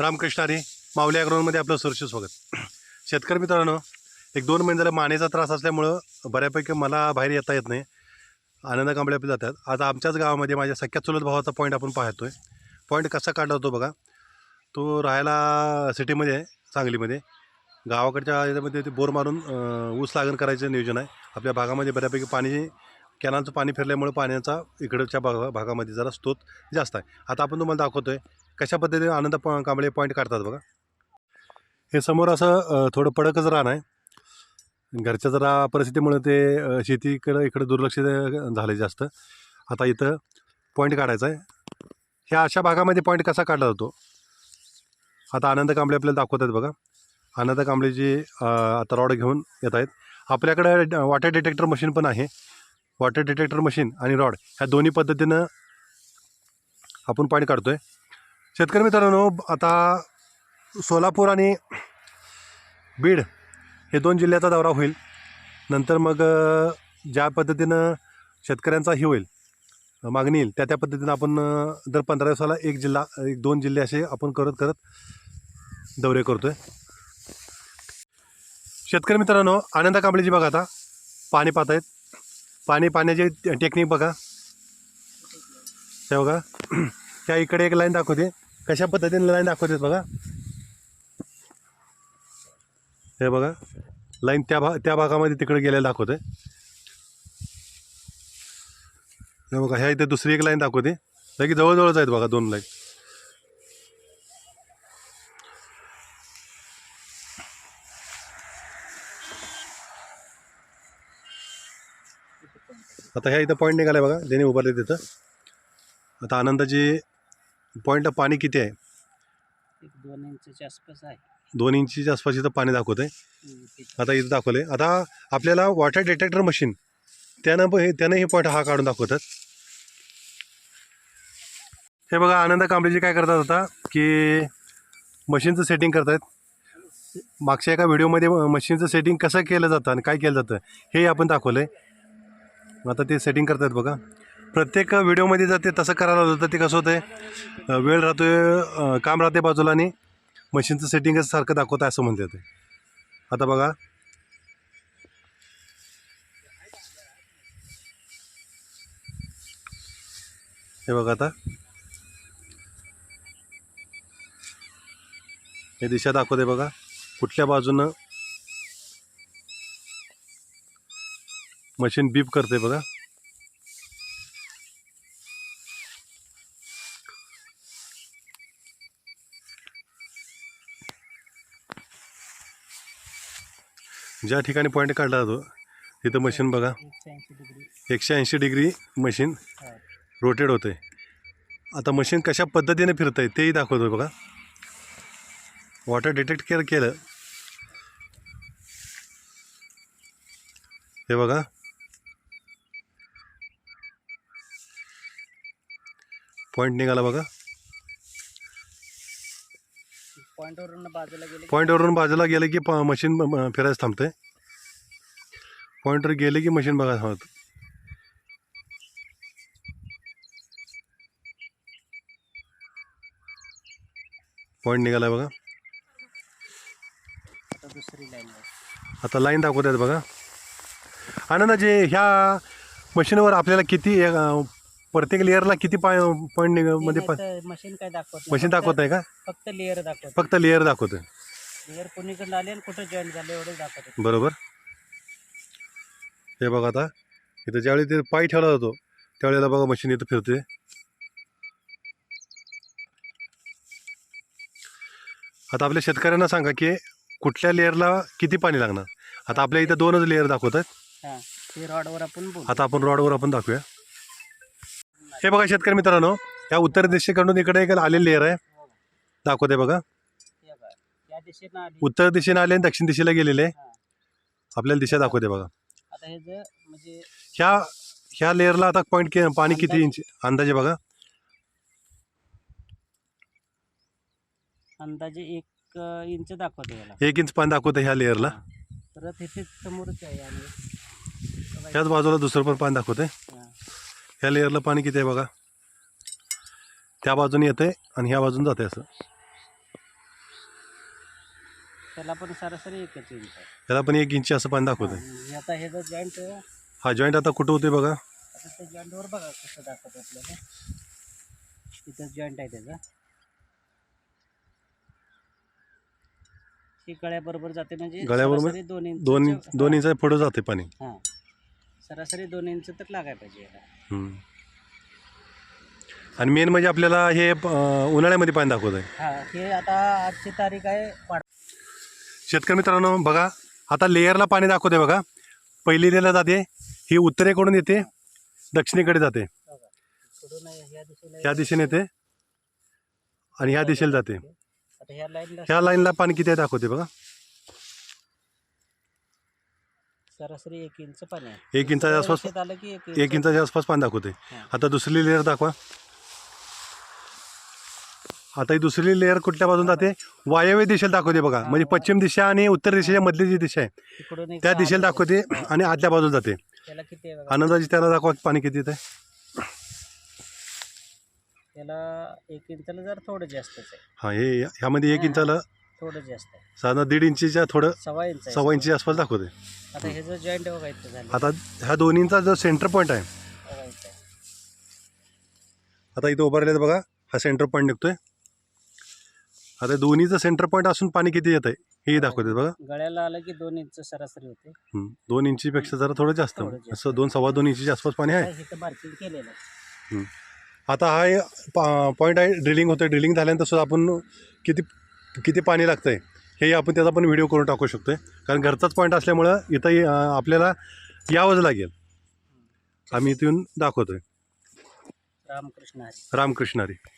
रामकृष्ण हरी माऊली अग्रोनमध्ये आपलं सुरक्षित स्वागत. शेतकरी मित्रांनो एक दोन महिने झाला मानेचा त्रास असल्यामुळं बऱ्यापैकी मला बाहेर येता येत नाही. आनंद कांबळे आपले जातात. आता आमच्याच गावामध्ये माझ्या सख्या चुलत भावाचा पॉईंट आपण पाहतो आहे पॉईंट कसा काढला होतो बघा. तो राहायला सिटीमध्ये आहे सांगलीमध्ये. गावाकडच्या याच्यामध्ये ते बोर मारून ऊस लागण करायचं नियोजन आहे. आपल्या भागामध्ये बऱ्यापैकी पाणी कॅनलचं पाणी फिरल्यामुळे पाण्याचा इकडच्या भागा भागामध्ये जरा स्रोत जास्त आहे. आता आपण तुम्हाला दाखवतो आहे कशा पद्धतीने आनंद प कांबळे पॉईंट काढतात बघा. हे समोर असं थोडं पडकच रान आहे. घरच्या जरा परिस्थितीमुळे ते शेतीकडं इकडं दुर्लक्ष झालं जास्त. आता इथं पॉईंट काढायचा आहे. ह्या अशा भागामध्ये पॉईंट कसा काढला जातो? आता आनंद कांबळे आपल्याला दाखवत आहेत बघा. आनंद कांबळेची आता रॉड घेऊन येत आहेत. आपल्याकडे वॉटर डिटेक्टर मशीन पण आहे. वॉटर डिटेक्टर मशीन आणि रॉड ह्या दोन्ही पद्धतीनं आपण पॉईंट काढतो आहे शेतकरी मित्रांनो आता सोलापूर आणि बीड हे दोन जिल्ह्याचा दौरा होईल. नंतर मग ज्या पद्धतीनं शेतकऱ्यांचा हे होईल मागणी येईल त्या त्या पद्धतीनं आपण दर पंधरा दिवसाला एक जिल्हा एक दोन जिल्हे असे आपण करत करत दौरे करतो आहे शेतकरी मित्रांनो आनंद कांबळेची बघा आता. पाणी पाहत आहेत पाणी पाण्याची टेक्निक बघा. हे बघा. त्या इकडे एक लाईन दाखवते. कशा पद्धतीने लाईन दाखवते बघा. हे बघा. लाईन त्या भा त्या भागामध्ये तिकडे गेलेलं दाखवते हे बघा ह्या इथे दुसरी एक लाईन दाखवते. लगेच जवळजवळच आहेत बघा दोन लाईन आता ह्या इथं पॉईंट निघाला बघा ज्याने उभारले तिथं आता आनंदाची पॉईंटला पाणी किती आहे? एक दोन इंचच्या आसपास आहे. दोन इंचीच्या आसपास इथं पाणी दाखवत आहे. हम्म. आता इथं दाखवले आता आपल्याला वॉटर डिटेक्टर मशीन त्यानं प- हे त्यानं हे पॉईंट हा काढून दाखवतात. हे बघा आनंद कांबळेजी काय करतात आता की मशीनचं सेटिंग करतायत. मागच्या एका व्हिडिओमध्ये मशीनचं सेटिंग कसं केलं जातं आणि काय केलं जातं हे आपण दाखवलं आहे आता ते सेटिंग करतायत बघा. प्रत्येक व्हिडिओमध्ये जाते तसं करायला होतं तर ते कसं होतं आहे वेळ राहतोय काम राहते बाजूला आणि मशीनचं सेटिंगच सारखं दाखवतं आहे असं म्हणते ते. आता बघा. हे बघा आता. हे दिशा दाखवते बघा. कुठल्या बाजूनं मशीन बीप करते बघा. ज्या ठिकाणी पॉईंट काढला जातो तिथं मशीन बघा. एकशे ऐंशी डिग्री मशीन रोटेड होतं होते आता मशीन कशा पद्धतीने फिरतं आहे तेही दाखवतो बघा. वॉटर डिटेक्ट केलं केलं. हे बघा. पॉईंट निघाला बघा. पॉईंटवरून बाजूला गेले पॉईंटवरून बाजूला गेलं की प- मशीन ब- ब- फिरायचं थांबते पॉईंटवर गेले की मशीन बघा होत पॉईंट निघाला बघा. आता दुसरी लाईन आता लाईन दाखवत आहेत बघा. आनंदाचे ह्या मशीनवर आपल्याला किती अं, प्रत्येक लेअरला किती पाय पॉईंटमध्ये पा मशीन काय दाखवत. मशीन दाखवत आहे का? फक्त लेअर दाखवत फक्त लेअर दाखवतं लेअर कोणीकडे आले आणि कुठं जॉईन झाले एवढंच दाखवत बरोबर. हे बघा आता. इथं ज्यावेळी ते पाय ठेवला जातो त्यावेळेला बघा मशीन इथं फिरते आता आपल्या शेतकऱ्यांना सांगा की कुठल्या लेअरला किती पाणी लागणार? आता आपल्या इथं दोनच लेअर दाखवत आहेत. हा ते रॉडवर आपण बोलू. आता आपण रॉडवर आपण दाखवूया. हे बघा शेतकरी मित्रांनो या उत्तर दिशेकडून इकडे एक आलेली लेअर आहे. दाखवते बघा. उत्तर दिशेने आले आणि दक्षिण दिशेला गेलेले. आपल्याला दिशा दाखवते बघा. ह्या ह्या लेअरला आता पॉईंट पाणी किती इंच अंदाजे बघा. अंदाजे एक इंच दाखवते एक इंच पाणी दाखवतं ह्या लेअरला. तर तिथे समोरच आहे आणि ह्याच बाजूला दुसरं पण पाणी दाखवते. ह्या लेअरला पाणी किती आहे बघा? त्या बाजूने येते आणि ह्या बाजून जाते असं. त्याला पण सरासरी एकच इंच आहे. पण एक इंची असं पाणी दाखवत आहे आणि आता हे जॉईंट आता हा जॉईंट आता कुठं होते बघा? त्या जॉईंटवर बघा कसं दाखवत आपल्याला. तिथं जॉईंट आहे त्याचा. ही गळ्याबरोबर जाते म्हणजे गळ्याबरोबर सरासरी दोन इंच दोन दोन इंच पुढं जाते पाणी. हां. सरासरी दोन इंच तर लागायला पाहिजे याला. हम्म. आणि मेन म्हणजे आपल्याला हे अं, उन्हाळ्यामध्ये पाणी दाखवत आहे हा हे आता आजची तारीख आहे पाड शेतकरी मित्रांनो बघा आता लेअरला पाणी दाखवते बघा. पहिली लेअरला जाते ही उत्तरेकडून येते दक्षिणेकडे जाते. ह्या दिशेला ह्या दिशेने येते आणि ह्या दिशेला जाते. आता ह्या लाईनला ह्या लाईनला पाणी किती आहे दाखवते बघा. सरासरी एक इंच पाणी आहे. एक इंचाच्या आसपास आलं की एक एक इंचाच्या आसपास पाणी दाखवते. आता दुसरी लेअर दाखवा. आता ही दुसरी लेअर कुठल्या बाजून जाते? वायव्य दिशेला दाखवते बघा. म्हणजे पश्चिम दिशा आणि उत्तर दिशेच्या मधली जी दिशा आहे तिकडून एक त्या दिशेला दाखवते. आणि आतल्या बाजूला जाते. त्याला किती आहे बघा? आनंदाची त्याला दाखवा पाणी किती येते त्याला एक इंचाला जर थोडं जास्तच आहे. हा हे ह्यामध्ये एक इंचाला थोडं जास्त आहे. साधारण दीड इंचीच्या थोडं सव्वा इंच आहे. सव्वा इंची आसपास दाखवते आता हे जर जॉईंट बघा इथं झालं आता ह्या दोन्हींचा जो सेंटर पॉईंट आहे. बघा इथं. आता इथं उभारलेलं बघा हा सेंटर पॉईंट निघतोय. आता दोन्हीचं सेंटर पॉईंट असून पाणी किती येत आहे हे दाखवते बघा. गळ्याला आलं की दोन इंच सरासरी होते. हम्म. दोन इंचीपेक्षा जरा थोडं जास्त. थोडं जास्त. असं दोन सव्वा दोन इंचीच्या आसपास पाणी आहे. आता इथं मार्किंग केलेलं आहे. आता हा हे पॉईंट आहे ड्रिलिंग होतं ड्रिलिंग झाल्यानंतर सुद्धा आपण किती किती पाणी लागतं आहे हे आपण त्याचा पण व्हिडिओ करून टाकू शकतो कारण घरचाच पॉईंट असल्यामुळं इथं अं, आपल्याला यावंच लागेल. आम्ही इथून दाखवतोय. रामकृष्ण हरी. रामकृष्णारी